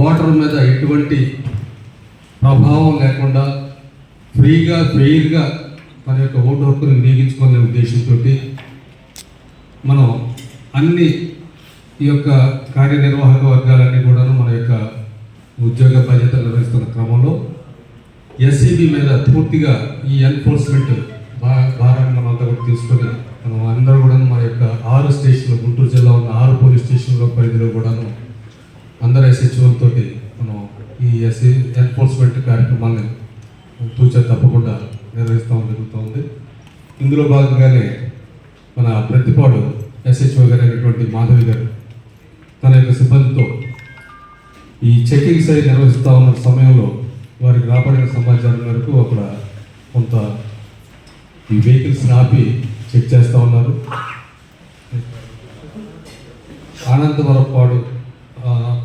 Voter మీద ఎటువంటి ప్రభావం లేకుండా ఫ్రీగా ఫెయిర్గా తన యొక్క ఓటు హక్కును వినియోగించుకునే ఉద్దేశంతో మనం అన్ని ఈ యొక్క కార్యనిర్వాహక వర్గాలన్నీ కూడాను మన యొక్క ఉద్యోగ బాధ్యతలు నిర్వహిస్తున్న క్రమంలో ఎస్సీబీ మీద పూర్తిగా ఈ ఎన్ఫోర్స్మెంట్ భా భారాన్ని మనం అంతా కూడా తీసుకొని మనం అందరూ కూడా మన యొక్క ఆరు స్టేషన్లు గుంటూరు జిల్లా ఉన్న ఆరు పోలీస్ స్టేషన్ల పరిధిలో కూడాను అందరు ఎస్హెచ్ఓలతో మనం ఈ ఎస్సీ ఎన్ఫోర్స్మెంట్ కార్యక్రమాన్ని తూచా తప్పకుండా నిర్వహిస్తాం జరుగుతుంది. ఇందులో భాగంగానే మన ప్రతిపాడు ఎస్హెచ్ఓ గారు అయినటువంటి మాధవి గారు తన యొక్క సిబ్బందితో ఈ చెకింగ్స్ అయి నిర్వహిస్తూ ఉన్న సమయంలో వారికి రాబడిన సమాచారం మేరకు అక్కడ కొంత ఈ వెహికల్స్ ఆపి చెక్ చేస్తూ ఉన్నారు. ఆనందవరపాడు పాడు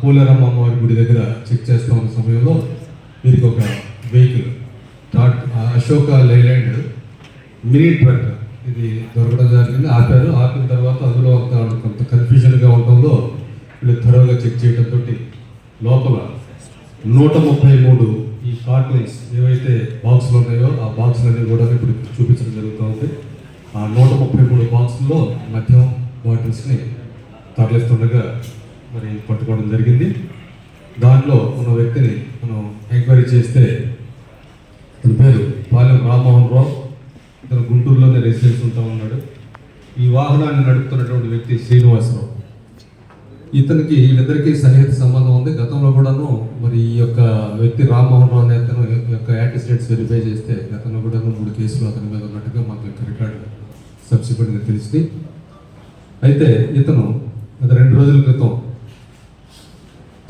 పూలరమ్మ అమ్మవారి గుడి దగ్గర చెక్ చేస్తూ ఉన్న సమయంలో వీరికి ఒక vehicle Tata Ashok Leyland mini truck ఇది దొరకడం జరిగింది. ఆపారు. ఆపిన తర్వాత అందులో ఒక కొంత కన్ఫ్యూజన్గా ఉండడంలో వీళ్ళు త్వరగా చెక్ చేయడంతో లోపల నూట ముప్పై మూడు ఈ కార్టూన్స్ ఏవైతే బాక్సులు ఉన్నాయో ఆ బాక్సులన్నీ కూడా ఇప్పుడు చూపించడం జరుగుతూ ఉంది. ఆ నూట ముప్పై మూడు బాక్సుల్లో మద్యం బాటిల్స్ని తరలిస్తుండగా మరి పట్టుకోవడం జరిగింది. దాంట్లో ఉన్న వ్యక్తిని మనం ఎంక్వైరీ చేస్తే అతని పేరు పాలెం రామ్మోహన్ రావు. ఇతను గుంటూరులోనే రెసిడెన్స్ ఉంటా ఉన్నాడు. ఈ వాహనాన్ని నడుపుతున్నటువంటి వ్యక్తి శ్రీనివాసరావు. ఇతనికి వీళ్ళిద్దరికీ సన్నిహిత సంబంధం ఉంది. గతంలో కూడాను మరి ఈ యొక్క వ్యక్తి రామ్మోహన్ రావు అనే అతను ఈ యొక్క యాంటిసిడెంట్స్ వెరిఫై చేస్తే గతంలో కూడాను మూడు కేసులు అతని మీద ఉన్నట్టుగా మాకు యొక్క రికార్డు సబ్సిక్వెంట్గా తెలిసింది. అయితే ఇతను గత రెండు రోజుల క్రితం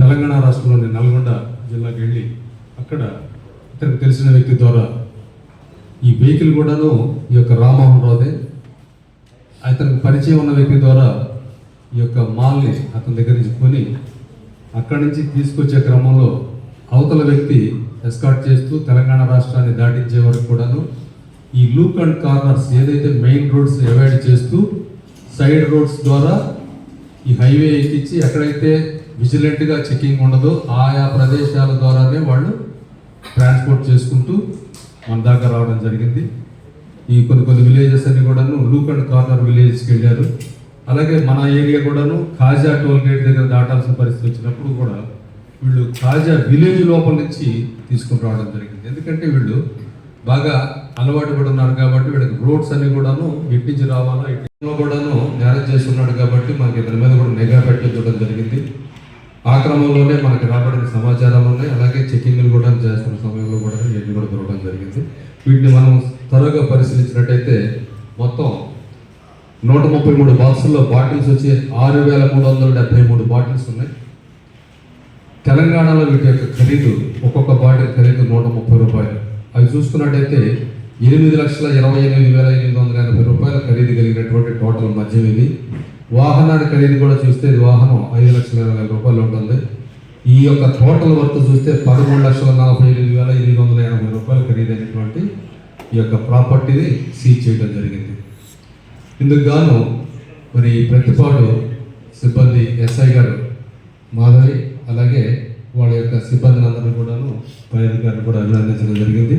తెలంగాణ రాష్ట్రంలోని నల్గొండ జిల్లాకి వెళ్ళి అక్కడ ఇతనికి తెలిసిన వ్యక్తి ద్వారా ఈ వెహికల్ కూడాను ఈ యొక్క రామ్మోహన్ రావుదే. అతనికి పరిచయం ఉన్న వ్యక్తి ద్వారా ఈ యొక్క మాల్ని అతని దగ్గర నుంచి కొని అక్కడి నుంచి తీసుకొచ్చే క్రమంలో అవతల వ్యక్తి ఎస్కాట్ చేస్తూ తెలంగాణ రాష్ట్రాన్ని దాటించే వరకు కూడాను ఈ లూక్ అండ్ కార్నర్స్ ఏదైతే మెయిన్ రోడ్స్ అవాయిడ్ చేస్తూ సైడ్ రోడ్స్ ద్వారా ఈ హైవే ఎక్కించి ఎక్కడైతే విజిలెంట్గా చెకింగ్ ఉండదు. ఆయా ప్రదేశాల ద్వారానే వాళ్ళు ట్రాన్స్పోర్ట్ చేసుకుంటూ మన దాకా రావడం జరిగింది. ఈ కొన్ని కొన్ని విలేజెస్ అన్ని కూడాను లూక్ అండ్ కార్నర్ విలేజ్కి వెళ్ళారు. అలాగే మన ఏరియా కూడాను ఖాజా టోల్ గేట్ దగ్గర దాటాల్సిన పరిస్థితి వచ్చినప్పుడు కూడా వీళ్ళు ఖాజా విలేజ్ లోపల నుంచి తీసుకుని రావడం జరిగింది. ఎందుకంటే వీళ్ళు బాగా అలవాటు పడి ఉన్నారు కాబట్టి వీళ్ళకి రోడ్స్ అన్ని కూడాను ఇటు రావాలా ఇటు కూడాను నేరం చేస్తున్నాడు కాబట్టి మనకి ఇతని మీద కూడా నిఘా పెట్టించడం జరిగింది ఆ క్రమంలోనే మనకి రాబడిన సమాచారాలు ఉన్నాయి. అలాగే చెకింగ్లు కూడా చేస్తున్న సమయంలో కూడా ఇవన్నీ కూడా దొరకడం జరిగింది. వీటిని మనం త్వరగా పరిశీలించినట్టయితే మొత్తం నూట ముప్పై మూడు బాక్సుల్లో బాటిల్స్ వచ్చి ఆరు వేల మూడు వందల డెబ్బై మూడు బాటిల్స్ ఉన్నాయి. తెలంగాణలో వీటి యొక్క ఖరీదు ఒక్కొక్క బాటిల్ ఖరీదు నూట ముప్పై రూపాయలు. అవి చూసుకున్నట్టయితే ఎనిమిది లక్షల ఇరవై ఎనిమిది వేల ఎనిమిది వందల ఎనభై రూపాయల ఖరీదు కలిగినటువంటి టోటల్ మద్యం ఇది. వాహనాన్ని ఖరీదు కూడా చూస్తే వాహనం ఐదు లక్షల ఇరవై వేల రూపాయలు ఉంటుంది. ఈ యొక్క టోటల్ వర్త్ చూస్తే పదమూడు లక్షల నలభై ఎనిమిది వేల ఎనిమిది వందల ఎనభై రూపాయలు ఖరీదైనటువంటి ఈ యొక్క ప్రాపర్టీని సీజ్ చేయడం జరిగింది. ఇందుకు గాను మరి ప్రతిపాడు సిబ్బంది ఎస్ఐ గారు మాధవి అలాగే వాళ్ళ యొక్క సిబ్బందిని అందరూ కూడాను పై అధికారులు కూడా అభినందించడం జరిగింది.